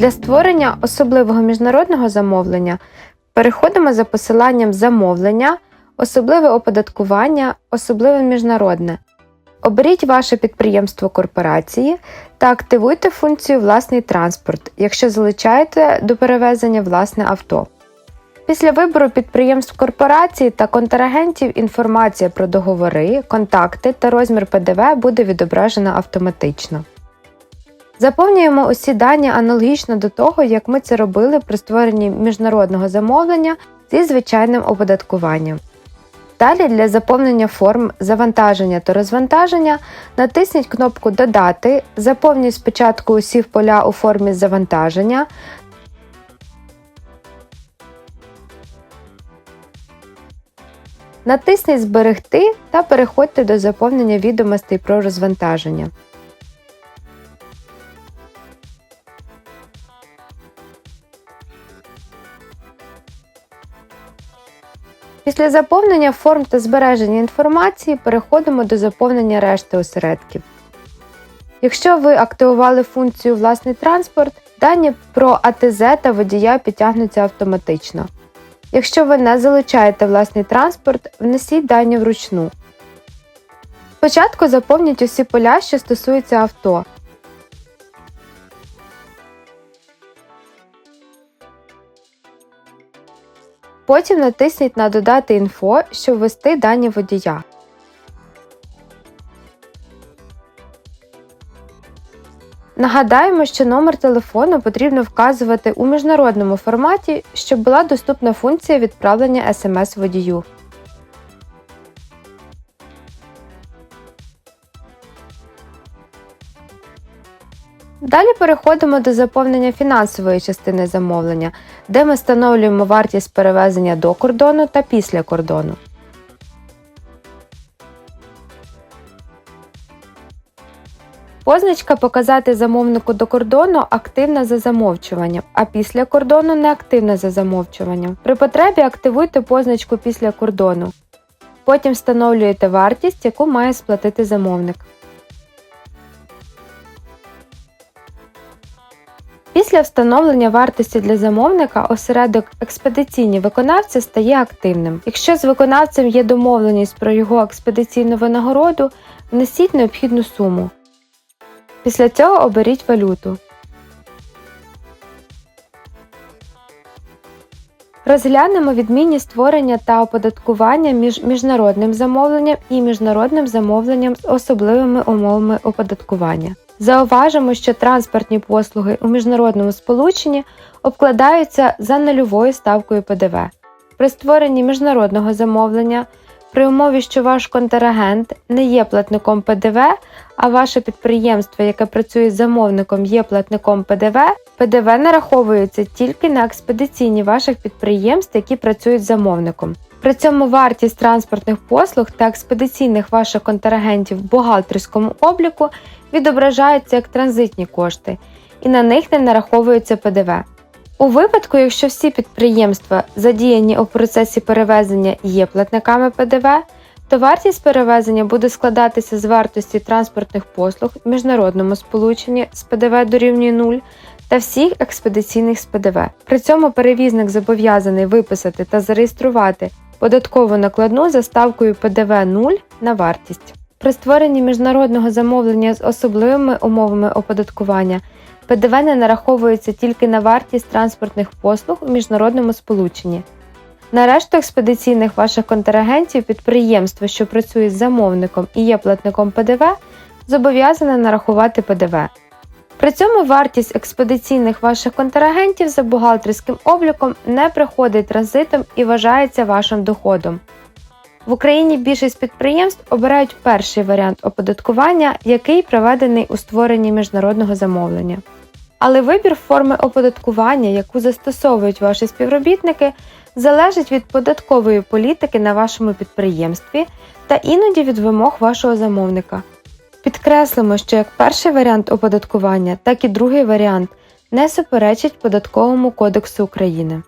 Для створення особливого міжнародного замовлення переходимо за посиланням замовлення, особливе оподаткування, особливе міжнародне. Оберіть ваше підприємство корпорації та активуйте функцію Власний транспорт, якщо залучаєте до перевезення власне авто. Після вибору підприємств корпорації та контрагентів інформація про договори, контакти та розмір ПДВ буде відображена автоматично. Заповнюємо усі дані аналогічно до того, як ми це робили при створенні міжнародного замовлення зі звичайним оподаткуванням. Далі для заповнення форм завантаження та розвантаження натисніть кнопку Додати, заповніть спочатку усі поля у формі завантаження. Натисніть Зберегти та переходьте до заповнення відомостей про розвантаження. Після заповнення форм та збереження інформації переходимо до заповнення решти осередків. Якщо ви активували функцію Власний транспорт, дані про АТЗ та водія підтягнуться автоматично. Якщо ви не залучаєте власний транспорт, внесіть дані вручну. Спочатку заповніть усі поля, що стосуються авто. Потім натисніть на Додати інфо, щоб ввести дані водія. Нагадаємо, що номер телефону потрібно вказувати у міжнародному форматі, щоб була доступна функція відправлення смс водію. Далі переходимо до заповнення фінансової частини замовлення, де ми встановлюємо вартість перевезення до кордону та після кордону. Позначка Показати замовнику до кордону активна за замовчуванням, а після кордону неактивна за замовчуванням. При потребі активуйте позначку після кордону. Потім встановлюєте вартість, яку має сплатити замовник. Після встановлення вартості для замовника осередок експедиційні виконавці стає активним. Якщо з виконавцем є домовленість про його експедиційну винагороду, внесіть необхідну суму. Після цього оберіть валюту. Розглянемо відмінність створення та оподаткування між міжнародним замовленням і міжнародним замовленням з особливими умовами оподаткування. Зауважимо, що транспортні послуги у міжнародному сполученні обкладаються за нульовою ставкою ПДВ. При створенні міжнародного замовлення, при умові, що ваш контрагент не є платником ПДВ, а ваше підприємство, яке працює з замовником, є платником ПДВ, ПДВ нараховується тільки на експедиційні ваших підприємств, які працюють з замовником. При цьому вартість транспортних послуг та експедиційних ваших контрагентів в бухгалтерському обліку відображаються як транзитні кошти, і на них не нараховується ПДВ. У випадку, якщо всі підприємства, задіяні у процесі перевезення, є платниками ПДВ, то вартість перевезення буде складатися з вартості транспортних послуг в міжнародному сполученні з ПДВ дорівнює 0 та всіх експедиційних з ПДВ. При цьому перевізник зобов'язаний виписати та зареєструвати податкову накладну за ставкою ПДВ 0 на вартість. При створенні міжнародного замовлення з особливими умовами оподаткування ПДВ не нараховується тільки на вартість транспортних послуг у міжнародному сполученні. На решту експедиційних ваших контрагентів підприємство, що працює з замовником і є платником ПДВ, зобов'язане нарахувати ПДВ. При цьому вартість експедиційних ваших контрагентів за бухгалтерським обліком не приходить транзитом і вважається вашим доходом. В Україні більшість підприємств обирають перший варіант оподаткування, який проведений у створенні міжнародного замовлення. Але вибір форми оподаткування, яку застосовують ваші співробітники, залежить від податкової політики на вашому підприємстві та іноді від вимог вашого замовника. Підкреслимо, що як перший варіант оподаткування, так і другий варіант не суперечить Податковому кодексу України.